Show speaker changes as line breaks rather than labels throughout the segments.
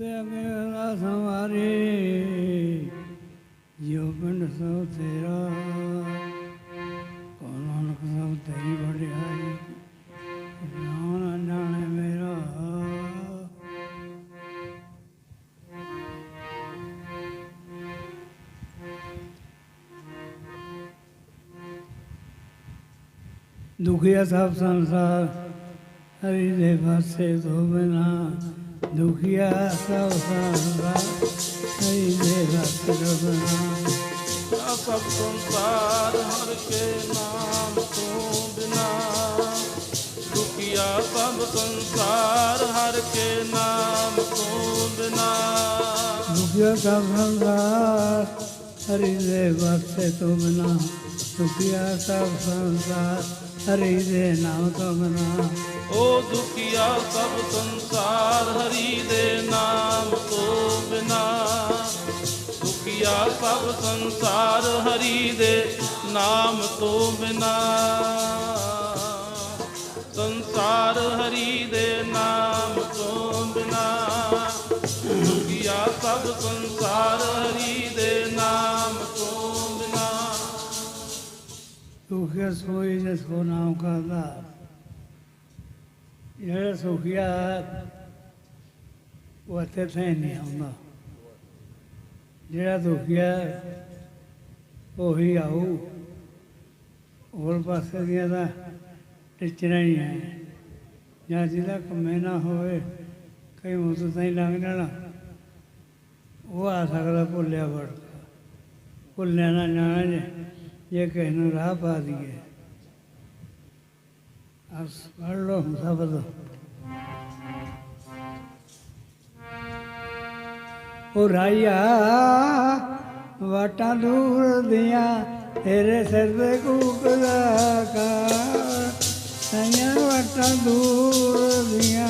ਦੇ ਮੇਰਾ ਸਵਾਰੇ, ਜਿਉ ਪਿੰਡ ਸੋ ਤੇਰਾ। ਕੋਨਾਨਕ ਸਭ ਤੇਰੀ ਵਡਿਆਈ ਜਾਣ ਜਾਣੇ ਮੇਰਾ। ਦੁਖੀਆ ਸਭ ਸੰਸਾਰ, ਹਰੀ ਦੇ ਪਾਸੇ ਤੋਂ ਬਿਨਾ ਦੁਖੀਆ ਸਭ ਸੰਸਾਰ ਹਰੀ ਦੇ ਪਾਸੇ ਤੋਂ ਬਿਨਾ
ਆ ਸਭ ਸੰਸਾਰ ਹਰ ਕੇ ਨਾਮ ਤੋਂ ਬਿਨਾ ਦੁਖੀਆ ਸਭ ਸੰਸਾਰ ਹਰ ਕੇ ਨਾਮ ਤੋਂ ਬਿਨਾ
ਦੁਖੀਆ ਸਭ ਸੰਸਾਰ ਹਰੀ ਦੇ ਪਾਸੇ ਤੋਂ ਬਿਨਾ ਦੁਖੀਆ ਸਭ ਸੰਸਾਰ ਹਰੀ ਦੇ ਨਾਮ ਤੋਂ ਬਿਨਾ
ਉਹ ਦੁਖੀਆ ਸਭ ਸੰਸਾਰ ਹਰੀ ਦੇ ਨਾਮ ਤੋਂ ਬਿਨਾ। ਦੁਖੀਆ ਸਭ ਸੰਸਾਰ ਹਰੀ ਦੇ ਨਾਮ ਤੋਂ ਬਿਨਾ। ਸੰਸਾਰ ਹਰੀ ਦੇ ਨਾਮ ਤੋਂ ਬਿਨਾ। ਦੁਖੀਆ ਸਭ ਸੰਸਾਰ ਹਰੀ ਦੇ
ਦੁਖੀਆ ਸੋਈ ਜੇ ਸੋ ਨਾਮ ਕਰਦਾ ਜਿਹੜਾ ਸੁਖਿਆ, ਉਹ ਇੱਥੇ ਤਾਂ ਨਹੀਂ ਆਉਂਦਾ। ਜਿਹੜਾ ਦੁਖੀਆ, ਉਹੀ ਆਊ। ਹੋਰ ਪਾਸੇ ਦੀਆਂ ਤਾਂ ਟਿਚਣਾ ਹੀ ਹੈ। ਜਾਂ ਜਿਹਦਾ ਕੰਮੇ ਨਾ ਹੋਵੇ, ਕਈ ਮੁੱਦ ਤਾਂ ਹੀ ਲੰਘ ਜਾਣਾ। ਉਹ ਆ ਸਕਦਾ ਭੁੱਲਿਆ ਵੜ ਭੁੱਲਿਆ ਨਾ ਜਾਣਾ ਜੇ। ਜੇ ਕਿਸੇ ਨੂੰ ਰਾਹ ਪਾ ਦਈਏ ਅਸ ਪੜ੍ਹ ਲੋ ਸ਼ਬਦ ਉਹ ਰਾਇਆ ਵਾਟਾਂ ਦੂਰ ਦੀਆਂ ਤੇਰੇ ਸਿਰ ਤੇ ਕੂਕਦਾ ਕਾ ਸਾਈਆਂ ਵਾਟਾਂ ਦੂਰ ਦੀਆਂ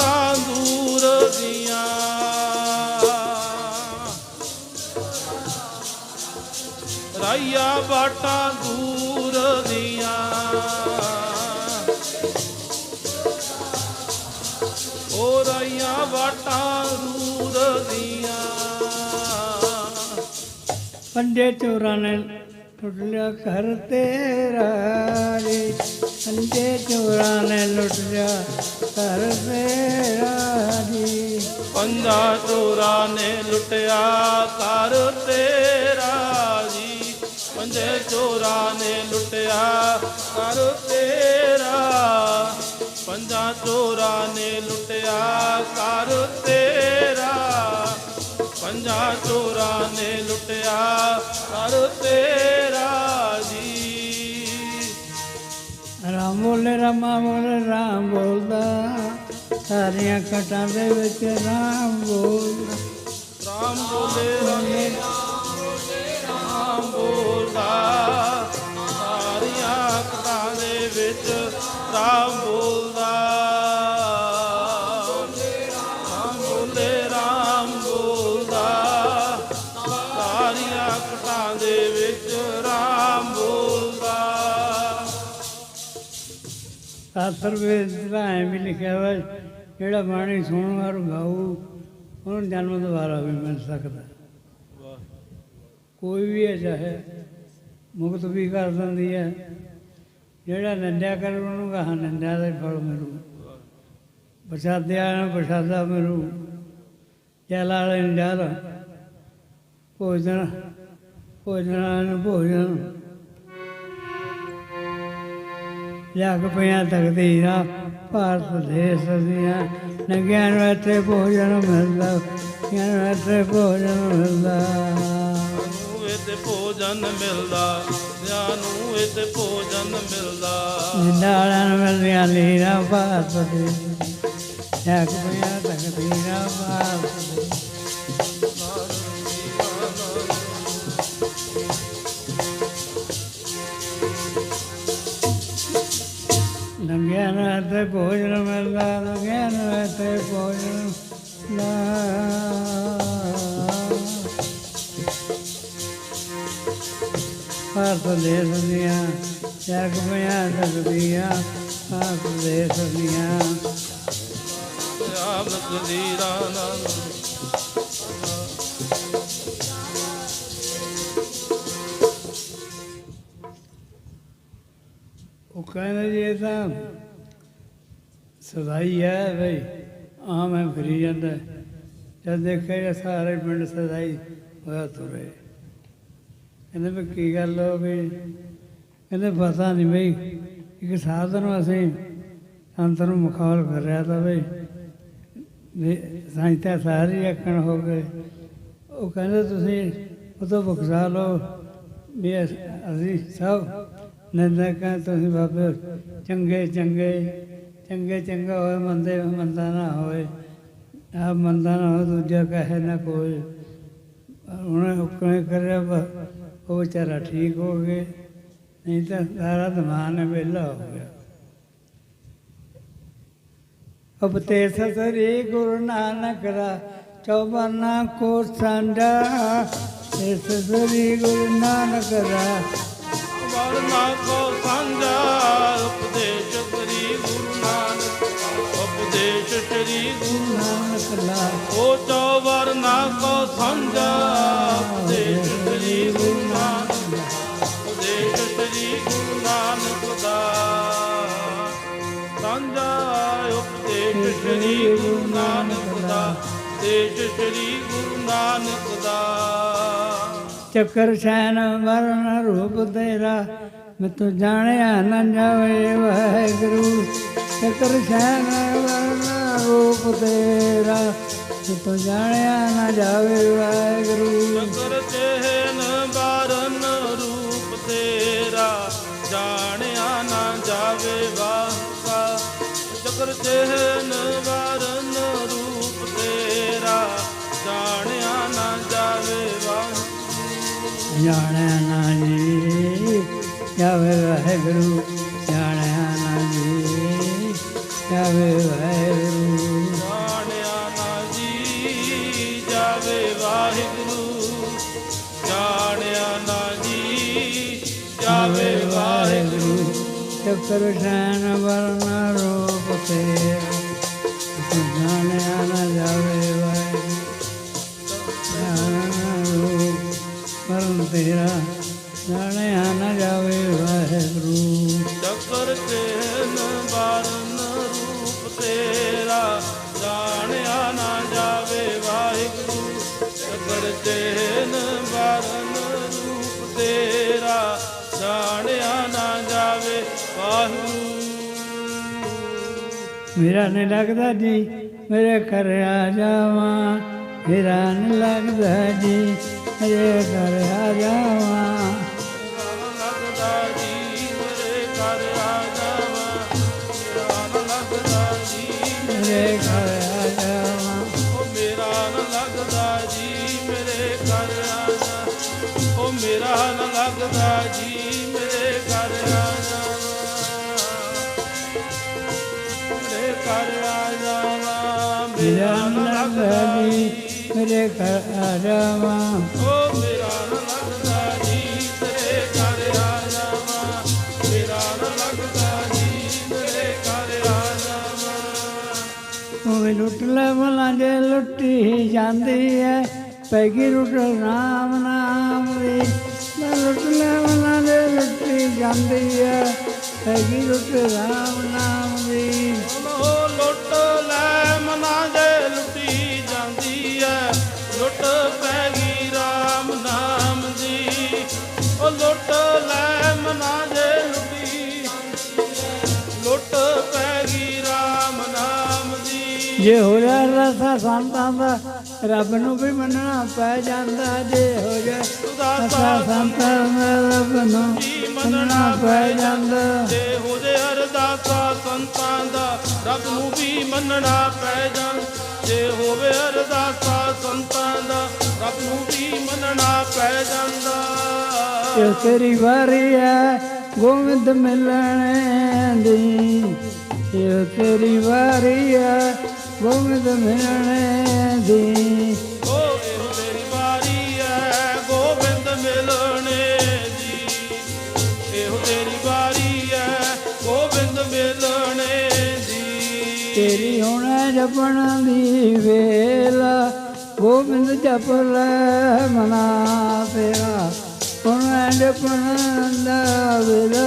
ਕਾਇਆ ਦੂਰ ਦੀਆਂ। ਰਾਇਆ ਬਾਟਾ ਦੂਰ ਦੀਆਂ। ਓ ਰਾਇਆ ਬਾਟਾ ਦੂਰ ਦੀਆਂ।
ਪੰਜੇ ਚੋਰਾਂ ਨੇ ਲੁੱਟ ਲਿਆ ਘਰ ਤੇਰਾ ਰੇ ਪੰਜੇ ਚੋਰਾਂ ਨੇ ਲੁੱਟ ਲਿਆ ਘਰ ਤੇਰਾ ਜੀ
ਪੰਜਾ ਚੋਰਾਂ ਨੇ ਲੁੱਟਿਆ ਘਰ ਤੇਰਾ ਜੀ ਪੰਜੇ ਚੋਰਾਂ ਨੇ ਲੁੱਟਿਆ ਘਰ ਤੇਰਾ ਪੰਜਾਂ ਚੋਰਾਂ ਨੇ ਲੁੱਟਿਆ ਘਰ ਤੇਰਾ ਪੰਜਾਂ ਚੋਰਾਂ ਨੇ ਲੁੱਟਿਆ ਘਰ ਤੇਰਾ
ਬੋਲੇ ਰਾਮਾ ਬੋਲੇ ਰਾਮ ਬੋਲਦਾ। ਸਾਰੀਆਂ ਖਟਾਂ ਦੇ ਵਿੱਚ ਰਾਮ ਬੋਲਦਾ।
ਰਾਮ ਬੋਲੇ।
ਸਾਸਰ ਵਿੱਚ ਤਾਂ ਐਂ ਵੀ ਲਿਖਿਆ ਹੋਇਆ ਜਿਹੜਾ ਬਾਣੀ ਸੁਣਨ ਵਾਲਾ ਗਾਊ, ਉਹਨੂੰ ਜਨਮ ਦੁਬਾਰਾ ਵੀ ਮਿਲ ਸਕਦਾ। ਕੋਈ ਵੀ ਹੈ ਚਾਹੇ ਮੁਕਤ ਵੀ ਕਰ ਦਿੰਦੀ ਹੈ। ਜਿਹੜਾ ਨਿੰਦਿਆ ਕਰ, ਉਹਨੂੰ ਕਹਾ ਨਿੰਦਿਆ ਦਾ ਹੀ ਫਲ ਮਿਲੂ। ਪ੍ਰਸ਼ਾਦਿਆ ਨੂੰ ਪ੍ਰਸ਼ਾਦਾ ਮਿਲੂ। ਜਲਾ ਵਾਲੇ ਨੂੰ ਜਲ, ਭੋਜਨ, ਭੋਜਨਾਂ ਨੂੰ ਭੋਜਨ। ਜਗ ਪਿਆ ਤਕਦੀਰਾਂ ਭਾਰਤ ਦੇਸ਼ ਦੀਆਂ। ਨੰਗਿਆਂ ਨੂੰ ਇੱਥੇ ਭੋਜਨ ਮਿਲਦਾ ਨੰਗਿਆਂ ਨੂੰ ਇੱਥੇ ਭੋਜਨ ਮਿਲਦਾ।
ਤੇ ਭੋਜਨ ਮਿਲਦਾ ਨੂੰ ਇਹ ਤੇ ਭੋਜਨ ਮਿਲਦਾ।
ਜਿੰਦਾਲਾਂ ਨੂੰ ਮਿਲਦੀਆਂ ਲੀਰਾਂ ਭਾਰਤ ਦੇ ਜਗ ਪਿਆ ਤਕਦੀਰਾਂ ਭਾਰਤ ਦੇ ਲੰਘਿਆ ਨਾ ਤੇ ਭੋਜਨ ਮਿਲਦਾ, ਲੰਘਿਆ ਨਾ ਤੇ ਭੋਜਨ ਨਾ ਭਾਰਤ ਦੇ ਦੁਨੀਆ ਜਗ ਮਿਆ ਸਕਦੀਆਂ ਭਾਰਤ ਦੇ ਦੁਨੀਆ
ਆਪ ਕਲੀਰਾ ਨੰਦ
ਕਹਿੰਦੇ ਜੀ, ਇਹ ਤਾਂ ਸਦਾਈ ਹੈ ਬਈ। ਆਮ ਹੈ ਫਰੀ ਜਾਂਦਾ। ਜਦ ਦੇਖਿਆ ਸਾਰੇ ਪਿੰਡ ਸਦਾਈ ਹੋਇਆ ਤੁਰੇ। ਕਹਿੰਦੇ ਵੀ ਕੀ ਗੱਲ ਹੋ ਗਈ? ਕਹਿੰਦੇ ਪਤਾ ਨਹੀਂ ਬਈ, ਇੱਕ ਸਾਧਨ ਅਸੀਂ ਸੰਤ ਨੂੰ ਮਖੌਲ ਕਰ ਰਿਹਾ ਤਾਂ ਬਈ, ਵੀ ਸਾਇੰਤਾ ਸਾਰੀ ਅੱਕਣ ਹੋ ਗਏ। ਉਹ ਕਹਿੰਦੇ ਤੁਸੀਂ ਉਹ ਤੋਂ ਬਖਸ਼ਾ ਲਓ ਵੀ ਅਸ- ਅਸੀਂ ਸਭ ਨਿੰਦਕਾਂ ਤੁਸੀਂ ਬਾਬੇ ਚੰਗੇ ਚੰਗੇ ਚੰਗੇ, ਚੰਗਾ ਹੋਏ, ਮੰਦੇ ਮੰਦਾ ਨਾ ਹੋਏ। ਆ ਮੰਦਾ ਨਾ ਹੋਏ, ਦੂਜਾ ਕਹੇ ਨਾ ਕੋਈ। ਉਹਨੇ ਹੁਕਮ ਕਰਿਆ ਉਹ ਵਿਚਾਰਾ ਠੀਕ ਹੋ ਗਏ ਨਹੀਂ ਤਾਂ ਸਾਰਾ ਦਮਾਨ ਵਿਹਲਾ ਹੋ ਗਿਆ। ਉਪਦੇਸ ਸਰੀ ਗੁਰੂ ਨਾਨਕ ਰਾ ਚੌਬਨਾ ਕੋ ਸਾਂਝਾ। ਇਸ ਸਰੀ ਗੁਰੂ ਨਾਨਕ ਦਾ
ਸ੍ਰੀ ਗੁਰੂ ਨਾਨਕ ਉਪਦੇਸ਼ ਚੋ ਵਰਨਾ ਕੋ ਸਾਂਝਾ ਉਪਦੇਸ਼ ਸ੍ਰੀ ਗੁਰੂ ਨਾਨਕ ਉਪਦੇਸ਼ ਸ੍ਰੀ ਗੁਰੂ ਨਾਨਕ ਦਾ ਸਾਂਝਾ ਸ੍ਰੀ ਗੁਰੂ ਨਾਨਕ ਦਾ
ਚੱਕਰ ਸ਼ੈਨ ਵਰਨ ਰੂਪ ਤੇਰਾ। ਮੈਂ ਤੂੰ ਜਾਣਿਆ ਨਾ ਜਾਵੇ ਵਾਹਿਗੁਰੂ। ਚੱਕਰ ਸ਼ੈਨ ਵਰਨ ਰੂਪ ਤੇਰਾ। ਮੈਂ ਤੂੰ ਜਾਣਿਆ ਨਾ ਜਾਵੇ ਵਾਹਿਗੁਰੂ।
ਚੱਕਰ ਚੇਹਨ ਬਾਰਨ ਰੂਪ ਤੇਰਾ। ਜਾਣਿਆ ਨਾ ਜਾਵੇ ਵਾਸਾ ਚਕਰ ਚੇਹਨ ਜਾਣਿਆ ਨਾ
ਜੀ। ਜਾਵੇ ਵਾਹਿਗੁਰੂ ਜਾਣਿਆ ਨਾ ਜੀ। ਜਾਵੇ ਵਾਹਿਗੁਰੂ।
ਜਾਣਿਆ ਨਾ ਜੀ ਜਾਵੇ ਵਾਹਿਗੁਰੂ। ਜਾਣਿਆ ਨਾ ਜੀ ਜਾਵੇ ਵਾਹਿਗੁਰੂ।
ਚੱਕਰ ਸ਼ੈਨ ਵਰਨ ਰੂਪ ਤੇ ਜਾਣਿਆ ਤੇਰਾ ਜਾਣਿਆ ਨਾ ਜਾਵੇ ਵਾਹਿਗੁਰੂ।
ਚੱਕਰ ਚੇਨ ਬਾਰਨ ਰੂਪ ਤੇਰਾ ਜਾਣਿਆ ਨਾ ਜਾਵੇ ਵਾਹਿਗੁਰੂ। ਚੱਕਰ ਚੇਨ ਬਾਰਨ ਰੂਪ ਤੇਰਾ ਜਾਣਿਆ ਨਾ ਜਾਵੇ ਵਾਹਿਗੁਰੂ।
ਮੇਰਾ ਨਹੀਂ ਲੱਗਦਾ ਜੀ ਮੇਰੇ ਘਰ ਆ ਜਾਵਾਂ। ਮੇਰਾ ਨਹੀਂ ਲੱਗਦਾ ਜੀ ਮੇਰੇ ਘਰ ਆ ਜਾਵਾਂ
ਲੱਗਦਾ ਜੀ ਮੇਰੇ ਘਰ ਆ ਜਾਵਾਂ ਜੀ
ਮੇਰੇ ਘਰ
ਉਹ ਮੇਰਾ ਨਾ ਲੱਗਦਾ ਜੀ ਮੇਰੇ ਘਰ ਆ ਜਾ ਉਹ ਮੇਰਾ ਨਾ ਲੱਗਦਾ ਜੀ ਮੇਰੇ ਘਰ ਆ ਜਾਵਾਂ। ਮੇਰੇ ਘਰ ਆ ਜਾਵਾਂ
ਮੇਰਾ ਨਹੀਂ ਲੱਗਦਾ ਜੀ ਮੇਰੇ ਘਰ ਆ ਜਾਵਾਂ
ਮੇਰਾ ਨਾ ਲੱਗਦਾ ਜੀ ਤੇਰੇ ਘਰ ਆ ਮੇਰਾ ਨਾ ਲੱਗਦਾ ਜੀ ਮੇਰੇ ਘਰ ਆ ਜਾਵਾਂ
ਲੁੱਟ ਲੈ ਮਲਾਂ ਜੇ ਲੁੱਟੀ ਜਾਂਦੀ ਹੈ ਪੈਗੀ ਰੁੱਟ ਨਾਮ ਨਾਮ ਦੀ। ਮੈਂ ਲੁੱਟ ਲੈ ਮਲਾਂ ਜੇ ਲੁੱਟੀ ਜਾਂਦੀ ਹੈ ਪੈਗੀ ਲੁੱਟ ਰਾਮ ਨਾਮ
ਜੇ
ਹੋ ਜਾ ਰਸਾ ਸੰਤਾਂ ਦਾ ਰੱਬ ਨੂੰ ਵੀ ਮੰਨਣਾ ਪੈ ਜਾਂਦਾ। ਜੇ ਹੋ ਜਾ ਰਸਾ ਸੰਤਾਂ ਦਾ ਰੱਬ ਨੂੰ ਮੰਨਣਾ ਪੈ ਜਾਂਦਾ।
ਜੇ ਹੋ ਜੇ ਅਰਦਾਸਾ ਸੰਤਾਂ ਦਾ ਰੱਬ ਨੂੰ ਵੀ ਮੰਨਣਾ ਪੈ ਜਾਣ ਜੇ ਹੋਵੇ ਅਰਦਾਸਾ ਸੰਤਾਂ ਦਾ ਰੱਬ ਨੂੰ ਵੀ ਮੰਨਣਾ ਪੈ ਜਾਂਦਾ।
ਇਹ ਤੇਰੀ ਵਾਰੀ ਹੈ ਗੋਬਿੰਦ ਮਿਲਣੇ ਦੀ। ਇਹ ਤੇਰੀ ਵਾਰੀ ਹੈ ਗੋਬਿੰਦ ਮਿਲਣੇ ਦੀ।
ਓ ਇਹੋ ਤੇਰੀ ਵਾਰੀ ਐ ਗੋਬਿੰਦ ਮਿਲਣੇ ਦੀ ਇਹੋ ਤੇਰੀ ਵਾਰੀ ਐ ਗੋਬਿੰਦ ਮਿਲਣੇ ਦੀ
ਤੇਰੀ ਹੁਣ ਜਪਣ ਦੀ ਵੇਲਾ, ਗੋਬਿੰਦ ਜਪ ਲੈ ਮਨਾ ਤੇਰਾ ਹੁਣ ਜਪਣ ਦਾ ਵੇਲਾ,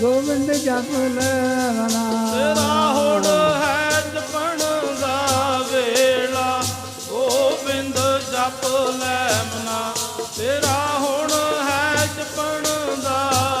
ਗੋਬਿੰਦ ਜਪ ਲੈ ਮਨਾ
ਤੇਰਾ ਹੁਣ ਹੈ ਜਪ ਲੈ ਮਨਾ ਤੇਰਾ ਹੁਣ ਹੈ ਜਪਣ ਦਾ